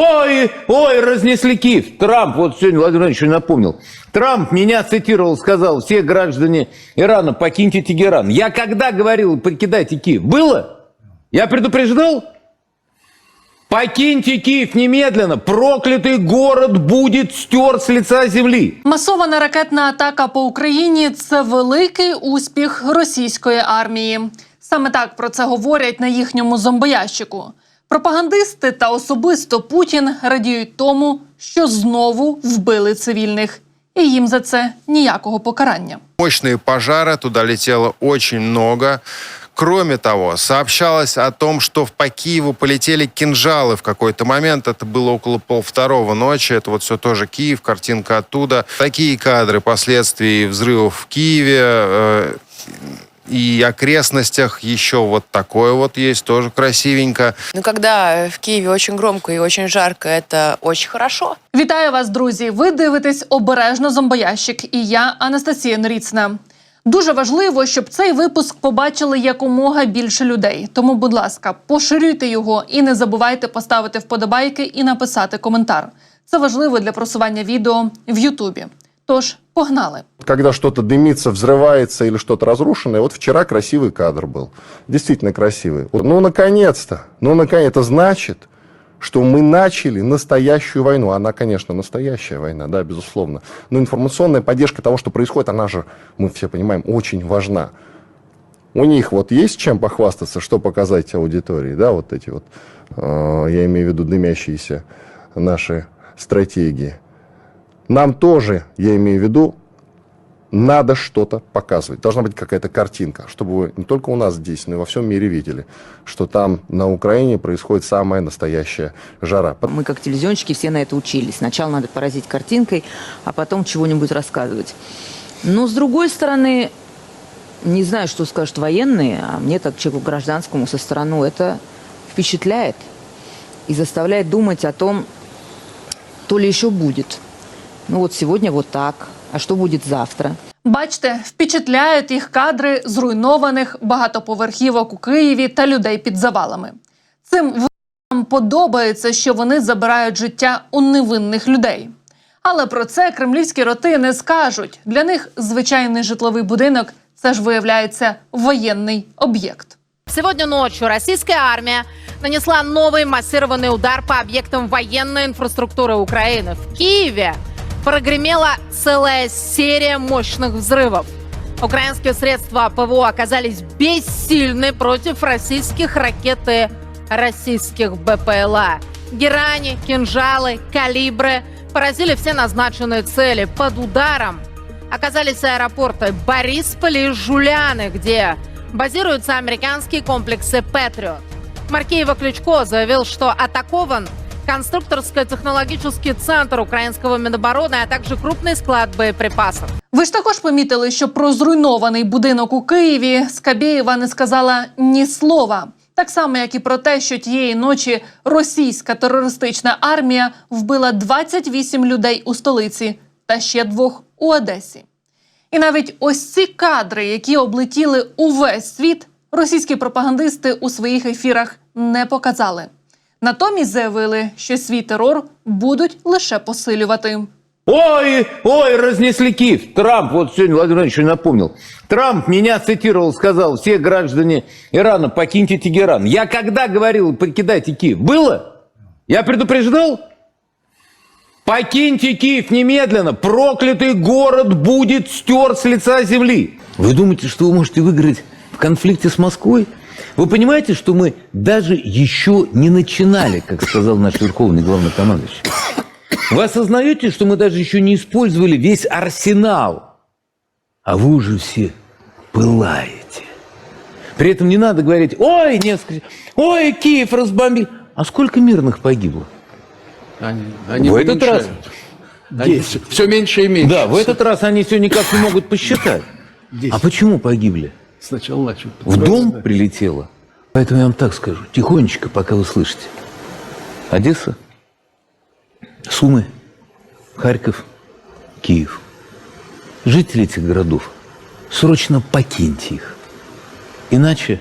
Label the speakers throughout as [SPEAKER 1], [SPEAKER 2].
[SPEAKER 1] Ой, ой, разнесли Киев. Трамп, вот сегодня Владимир Владимирович напомнил. Трамп меня цитировал, сказал, все граждане Ирана, покиньте Тегеран. Я когда говорил, покидайте Киев? Было? Я предупреждал? Покиньте Киев немедленно. Проклятый город будет стер с лица земли.
[SPEAKER 2] Масована ракетна атака по Україні це великий успіх російської армії. Саме так про це говорять на їхньому зомбоящику. Пропагандисти та особисто Путін радіють тому, що знову вбили цивільних, і їм за це ніякого покарання.
[SPEAKER 3] Мощные пожары, туда летело очень много. Кроме того, сообщалось о том, что в- по Киеву полетели кинжалы в какой-то момент. Это было около полвторого ночи. Это вот все тоже Киев, картинка оттуда. Такие кадры последствий взрывов в Киеве э, и окрестностях. Еще вот такое вот есть, тоже красивенько.
[SPEAKER 4] Ну, когда в Киеве очень громко и очень жарко, это очень хорошо.
[SPEAKER 2] Вітаю вас, друзі! Ви дивитесь обережно зомбоящик, і я Анастасія Норіцина. Дуже важливо, щоб цей випуск побачили якомога більше людей. Тому, будь ласка, поширюйте його і не забувайте поставити вподобайки і написати коментар. Це важливо для просування відео в Ютубі. Тож погнали!
[SPEAKER 5] когда что-то дымится, взрывается или что-то разрушенное. Вот вчера красивый кадр был. Действительно красивый. Ну, наконец-то. Ну, наконец Это значит, что мы начали настоящую войну. Она, конечно, настоящая война, да, безусловно. Но информационная поддержка того, что происходит, она же, мы все понимаем, очень важна. У них вот есть чем похвастаться, что показать аудитории, да, вот эти вот, э, я имею в виду дымящиеся наши стратегии. Нам тоже, я имею в виду, надо что-то показывать. Должна быть какая-то картинка, чтобы вы не только у нас здесь, но и во всем мире видели, что там на Украине происходит самая настоящая жара.
[SPEAKER 6] Мы как телевизионщики все на это учились. Сначала надо поразить картинкой, а потом чего-нибудь рассказывать. Но с другой стороны, не знаю, что скажут военные, а мне, как человеку гражданскому со стороны, это впечатляет и заставляет думать о том, то ли еще будет. Ну вот сегодня вот так, а что будет завтра?
[SPEAKER 2] Бачте, впечатляють їх кадри зруйнованих багатоповерхівок у Києві та людей під завалами. Цим в***ам подобається, що вони забирають життя у невинних людей. Але про це кремлівські роти не скажуть. Для них звичайний житловий будинок це ж виявляється воєнний об'єкт.
[SPEAKER 7] Сегодня ночью российская армия нанесла новый массированный удар по объектам военной инфраструктуры Украины. В Киеве Прогремела целая серия мощных взрывов. Украинские средства ПВО оказались бессильны против российских ракет и российских БПЛА. Герани, кинжалы, калибры поразили все назначенные цели. Под ударом оказались аэропорты Борисполь и Жуляны, где базируются американские комплексы «Патриот». Маркеева Ключко заявил, что атакован конструкторско-технологический центр украинского Минобороны, а также крупный склад боеприпасов.
[SPEAKER 2] Ви ж також помітили, що про зруйнований будинок у Києві Скабєєва не сказала ні слова. Так само, як і про те, що тієї ночі російська терористична армія вбила 28 людей у столиці та ще двох у Одесі. І навіть ось ці кадри, які облетіли увесь світ, російські пропагандисти у своїх ефірах не показали. Натомість заявили, що свій терор будуть лише посилювати.
[SPEAKER 1] Ой, ой, разнесли Киев. Трамп, вот сегодня Владимир Владимирович еще напомнил. Трамп меня цитировал, сказал, все граждане Ирана, покиньте Тегеран. Я когда говорил, покидайте Киев? Было? Я предупреждал? Покиньте Киев немедленно. Проклятый город будет стер с лица земли. Вы думаете, что вы можете выиграть в конфликте с Москвой? Вы понимаете, что мы даже еще не начинали, как сказал наш верховный главнокомандующий? Вы осознаете, что мы даже еще не использовали весь арсенал, а вы уже все пылаете. При этом не надо говорить, ой, несколько, ой, Киев разбомбили. А сколько мирных погибло?
[SPEAKER 8] Они, они
[SPEAKER 1] В этот
[SPEAKER 8] уменьшают. Они все, меньше и меньше.
[SPEAKER 1] Да, в этот раз они все никак не могут посчитать.
[SPEAKER 8] Десять.
[SPEAKER 1] А почему погибли?
[SPEAKER 8] Сначала начал.
[SPEAKER 1] В дом прилетело. Поэтому я вам так скажу, тихонечко, пока вы слышите. Одесса, Сумы, Харьков, Киев. Жители этих городов, срочно покиньте их. Иначе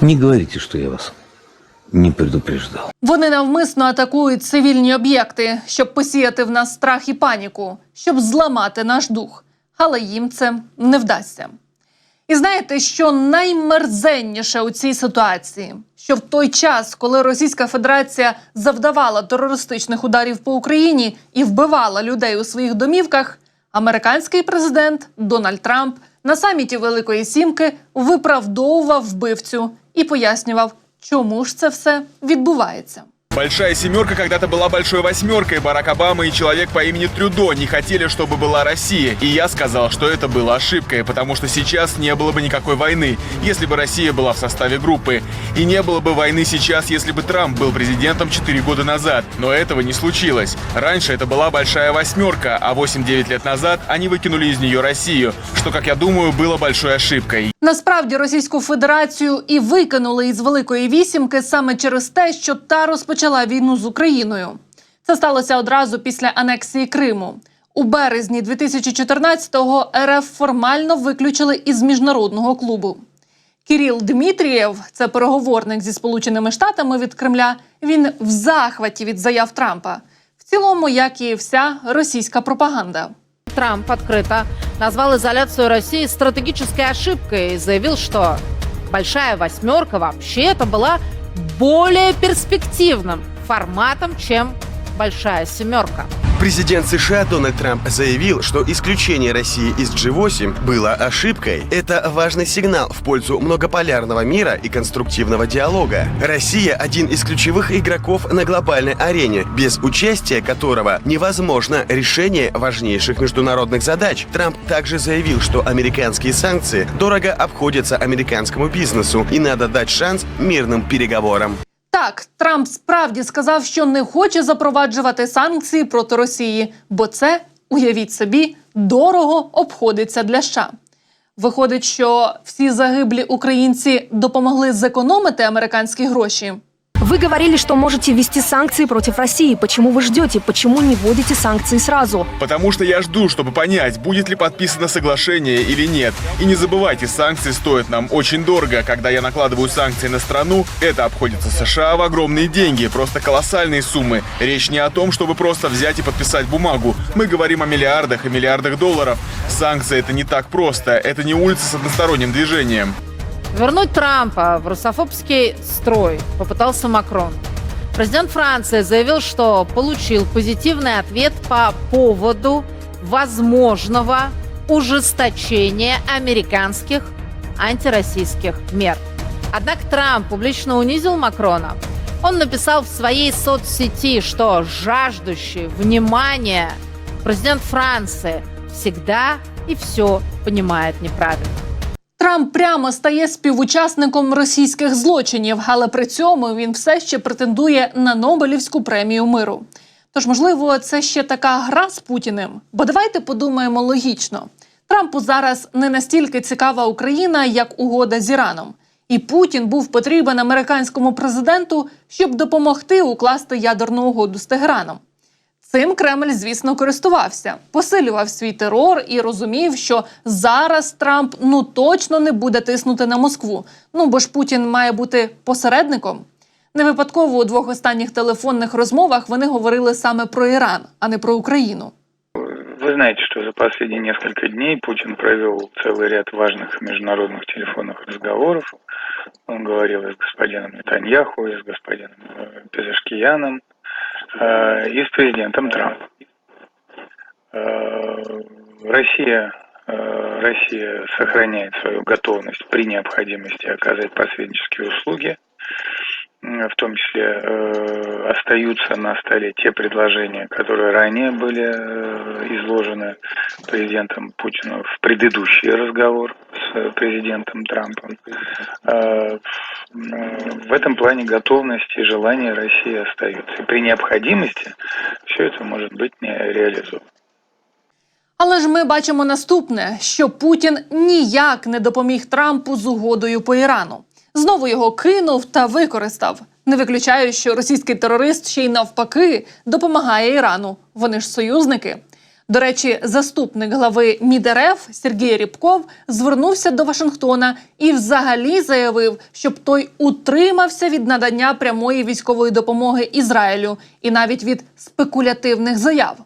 [SPEAKER 1] Не говорите, что я вас не предупреждал.
[SPEAKER 2] Вони навмисно атакують цивільні об'єкти, щоб посіяти в нас страх і паніку, щоб зламати наш дух. Але їм це не вдасться. І знаєте, що наймерзенніше у цій ситуації? Що в той час, коли Російська Федерація завдавала терористичних ударів по Україні і вбивала людей у своїх домівках, американський президент Дональд Трамп на саміті Великої Сімки виправдовував вбивцю і пояснював, чому ж це все відбувається.
[SPEAKER 9] Большая семерка когда-то была большой восьмеркой. Барак Обама и человек по имени Трюдо не хотели, чтобы была Россия. И я сказал, что это было ошибкой, потому что сейчас не было бы никакой войны, если бы Россия была в составе группы. И не было бы войны сейчас, если бы Трамп был президентом 4 года назад. Но этого не случилось. Раньше это была большая восьмерка, а 8-9 лет назад они выкинули из нее Россию, что, как я думаю, было большой ошибкой.
[SPEAKER 2] Насправді Російську Федерацію і викинули із Великої вісімки саме через те, що та розпочала війну з Україною. Це сталося одразу після анексії Криму. У березні 2014-го РФ формально виключили із міжнародного клубу. Кіріл Дмитрієв, це переговорник зі Сполученими Штатами від Кремля. Він в захваті від заяв Трампа, в цілому, як і вся російська пропаганда.
[SPEAKER 7] Трамп открыто назвал изоляцию России стратегической ошибкой и заявил, что большая восьмерка вообще это была более перспективным форматом, чем большая семерка.
[SPEAKER 10] Президент США Дональд Трамп заявил, что исключение России из G8 было ошибкой. Это важный сигнал в пользу многополярного мира и конструктивного диалога. Россия – один из ключевых игроков на глобальной арене, без участия которого невозможно решение важнейших международных задач. Трамп также заявил, что американские санкции дорого обходятся американскому бизнесу и надо дать шанс мирным переговорам.
[SPEAKER 2] Так, Трамп справді сказав, що не хоче запроваджувати санкції проти Росії, бо це, уявіть собі, дорого обходиться для США. Виходить, що всі загиблі українці допомогли зекономити американські гроші.
[SPEAKER 11] Вы говорили, что можете ввести санкции против России. Почему вы ждете? Почему не вводите санкции сразу?
[SPEAKER 9] Потому что я жду, чтобы понять, будет ли подписано соглашение или нет. И не забывайте, санкции стоят нам очень дорого. Когда я накладываю санкции на страну, это обходится США в огромные деньги, просто колоссальные суммы. Речь не о том, чтобы просто взять и подписать бумагу. Мы говорим о миллиардах и миллиардах долларов. Санкции это не так просто, это не улица с односторонним движением.
[SPEAKER 7] Вернуть Трампа в русофобский строй попытался Макрон. Президент Франции заявил, что получил позитивный ответ по поводу возможного ужесточения американских антироссийских мер. Однако Трамп публично унизил Макрона. Он написал в своей соцсети, что жаждущий внимания президент Франции всегда и все понимает неправильно.
[SPEAKER 2] Трамп прямо стає співучасником російських злочинів, але при цьому він все ще претендує на Нобелівську премію миру. Тож, можливо, це ще така гра з Путіним. Бо давайте подумаємо логічно: Трампу зараз не настільки цікава Україна, як угода з Іраном. І Путін був потрібен американському президенту, щоб допомогти укласти ядерну угоду з Тегераном. Цим Кремль, звісно, користувався, посилював свій терор і розумів, що зараз Трамп ну точно не буде тиснути на Москву. Ну бо ж Путін має бути посередником. Не випадково у двох останніх телефонних розмовах вони говорили саме про Іран, а не про Україну.
[SPEAKER 12] Вы знаете, что за последние несколько дней Путин провел целый ряд важных международных телефонных разговоров. Он говорил и с господином Нетаньяху, и с господином э, Пезешкияном, э, и с президентом Трампом. Э, Россия, э, Россия сохраняет свою готовность при необходимости оказать посреднические услуги. В том числе э, остаются на столе те предложения, которые ранее были э, изложены президентом Путиным в предыдущий разговор президентом Трампом. Э, м, В этом плане готовность и желание России остаются. И при необходимости все это может быть не реализовано.
[SPEAKER 2] Але ж ми бачимо наступне: що Путін ніяк не допоміг Трампу з угодою по Ірану. Знову його кинув та використав. Не виключаю, що російський терорист ще й навпаки допомагає Ірану. Вони ж союзники. До речі, заступник глави МідРФ Сергій Рібков звернувся до Вашингтона і взагалі заявив, щоб той утримався від надання прямої військової допомоги Ізраїлю і навіть від спекулятивних заяв.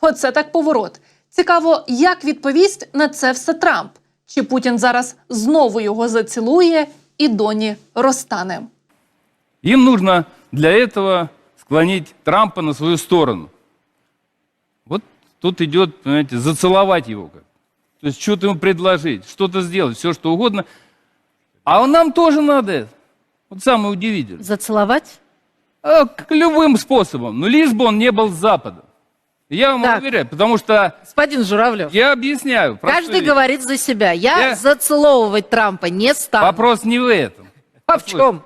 [SPEAKER 2] Оце так поворот. Цікаво, як відповість на це все Трамп. Чи Путін зараз знову його зацілує і доні розтане?
[SPEAKER 13] Им нужно для этого склонить Трампа на свою сторону. Тут идет, понимаете, зацеловать его. как. То есть что-то ему предложить, что-то сделать, все что угодно. А нам тоже надо это. Вот самое удивительное.
[SPEAKER 7] Зацеловать?
[SPEAKER 13] А, к любым способом. Но лишь бы он не был с Запада. Я вам
[SPEAKER 7] Так.
[SPEAKER 13] уверяю, потому что
[SPEAKER 7] Господин Журавлев,
[SPEAKER 13] я объясняю.
[SPEAKER 7] каждый
[SPEAKER 13] вещь.
[SPEAKER 7] говорит за себя. Я,
[SPEAKER 13] Я-
[SPEAKER 7] зацеловывать Трампа не стану.
[SPEAKER 13] Вопрос не в этом.
[SPEAKER 7] А в чем?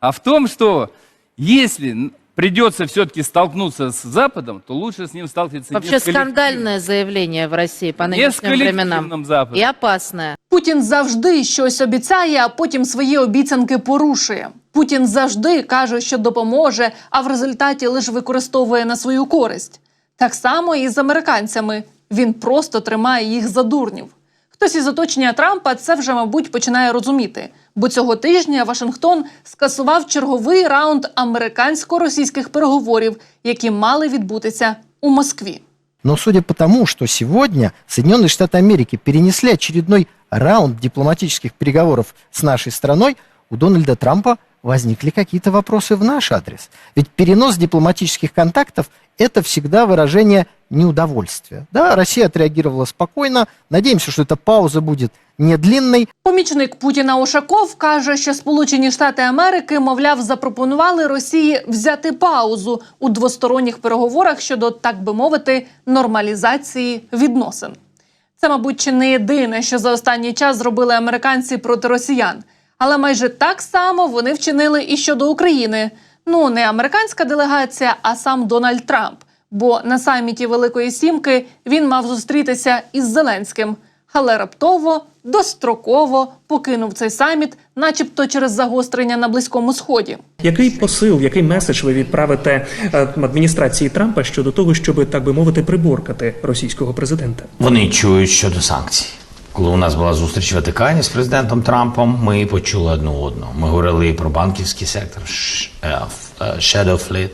[SPEAKER 13] а в том, что если придется все-таки столкнуться с Западом, то лучше с ним сталкиваться
[SPEAKER 7] Вообще
[SPEAKER 13] не с коллективным.
[SPEAKER 7] скандальное заявление в России по
[SPEAKER 13] Не с
[SPEAKER 7] нынешним временам.
[SPEAKER 13] коллективным Западом.
[SPEAKER 7] И опасное.
[SPEAKER 2] Путін завжди щось обіцяє, а потім свої обіцянки порушує. Путін завжди каже, що допоможе, а в результаті лише використовує на свою користь. Так само і з американцями. Він просто тримає їх за дурнів. Хтось із оточення Трампа це вже, мабуть, починає розуміти, бо цього тижня Вашингтон скасував черговий раунд американсько-російських переговорів, які мали відбутися у Москві.
[SPEAKER 14] Но судя по тому, что сегодня Соединенные Штаты Америки перенесли очередной раунд дипломатических переговоров с нашей страной, у Дональда Трампа возникли какие-то вопросы в наш адрес. Ведь перенос дипломатических контактов – это всегда выражение неудовольствия. Да, Россия отреагировала спокойно. Надеемся, что эта пауза будет не длинной.
[SPEAKER 2] Помічник Путіна Ушаков каже, що Сполучені Штати Америки, мовляв, запропонували Росії взяти паузу у двосторонніх переговорах щодо, так би мовити, нормалізації відносин. Це, мабуть, чи не єдине, що за останній час зробили американці проти росіян. Але майже так само вони вчинили і щодо України. Ну, не американська делегація, а сам Дональд Трамп. Бо на саміті Великої Сімки він мав зустрітися із Зеленським. Але раптово, достроково покинув цей саміт, начебто через загострення на Близькому Сході.
[SPEAKER 15] Який посил, який меседж ви відправите е, адміністрації Трампа щодо того, щоб так би мовити приборкати російського президента?
[SPEAKER 16] Вони чують щодо санкцій. Коли у нас була зустріч в Ватикані з президентом Трампом, ми почули одну одну. Ми говорили про банківський сектор, е, е, Shadow Fleet,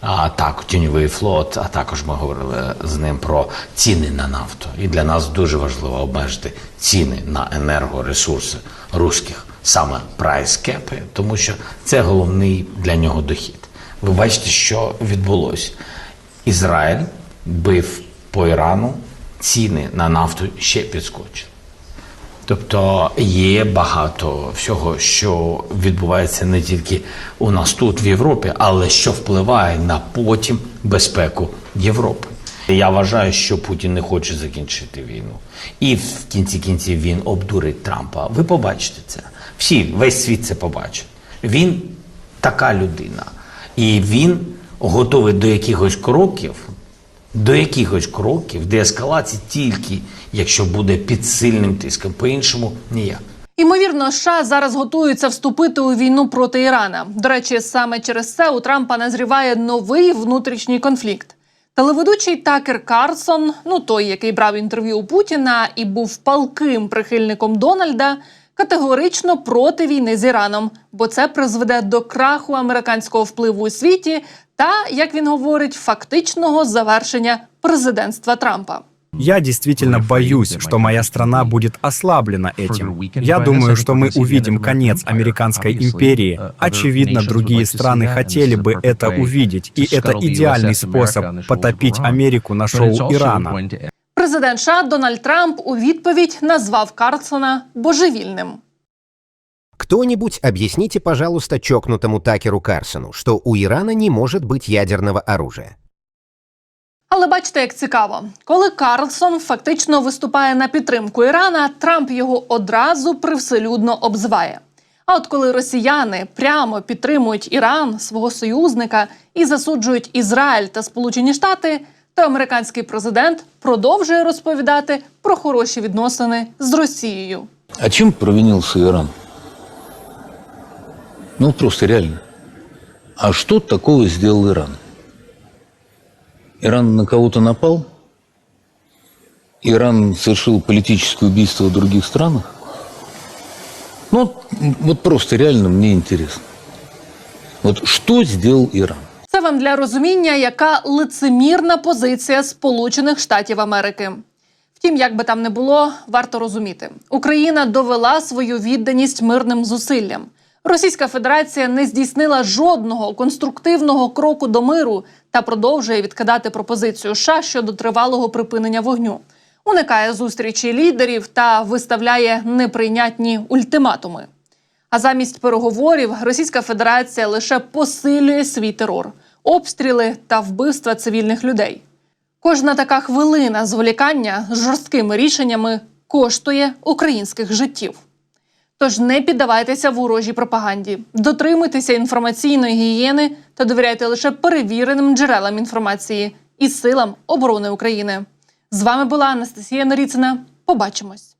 [SPEAKER 16] а так тіньовий флот. А також ми говорили з ним про ціни на нафту. І для нас дуже важливо обмежити ціни на енергоресурси руських, саме прайс-кепи, тому що це головний для нього дохід. Ви бачите, що відбулося. Ізраїль бив по Ірану, ціни на нафту ще підскочили. Тобто є багато всього, що відбувається не тільки у нас тут, в Європі, але що впливає на потім безпеку Європи. Я вважаю, що Путін не хоче закінчити війну. І в кінці кінців він обдурить Трампа. Ви побачите це. Всі, весь світ це побачить. Він така людина. І він готовий до якихось кроків, до якихось кроків, деескалації тільки якщо буде під сильним тиском. По-іншому ніяк.
[SPEAKER 2] Ймовірно, США зараз готуються вступити у війну проти Ірана. До речі, саме через це у Трампа назріває новий внутрішній конфлікт. Телеведучий Такер Карсон, ну той, який брав інтерв'ю у Путіна і був палким прихильником Дональда, категорично проти війни з Іраном, бо це призведе до краху американського впливу у світі та, як він говорить, фактичного завершення президентства Трампа.
[SPEAKER 17] Я действительно боюсь, что моя страна будет ослаблена этим. Я думаю, что мы увидим конец американской империи. Очевидно, другие страны хотели бы это увидеть, и это идеальный способ потопить Америку на шоу Ирана.
[SPEAKER 2] Президент США Дональд Трамп у відповідь назвав Карлсона божевільним.
[SPEAKER 18] Кто-нибудь объясните, пожалуйста, чокнутому Такеру Карсону, что у Ирана не может быть ядерного оружия.
[SPEAKER 2] Але бачите, як цікаво, коли Карлсон фактично виступає на підтримку Ірана, Трамп його одразу привселюдно обзиває. А от коли росіяни прямо підтримують Іран, свого союзника, і засуджують Ізраїль та Сполучені Штати, то американський президент продовжує розповідати про хороші відносини з Росією.
[SPEAKER 1] А чем провинился Иран? Ну, просто реально. А что такого сделал Иран? Иран на кого-то напал? Иран совершил политическое убийство в других странах? Ну, вот- просто реально мне интересно. Вот что сделал Иран?
[SPEAKER 2] Це вам для розуміння, яка лицемірна позиція Сполучених Штатів Америки. Втім, як би там не було, варто розуміти, Україна довела свою відданість мирним зусиллям. Російська Федерація не здійснила жодного конструктивного кроку до миру та продовжує відкидати пропозицію США щодо тривалого припинення вогню, уникає зустрічі лідерів та виставляє неприйнятні ультиматуми. А замість переговорів Російська Федерація лише посилює свій терор, обстріли та вбивства цивільних людей. Кожна така хвилина зволікання з жорсткими рішеннями коштує українських життів. Тож не піддавайтеся ворожій пропаганді, дотримуйтеся інформаційної гігієни та довіряйте лише перевіреним джерелам інформації і силам оборони України. З вами була Анастасія Наріцина. Побачимось.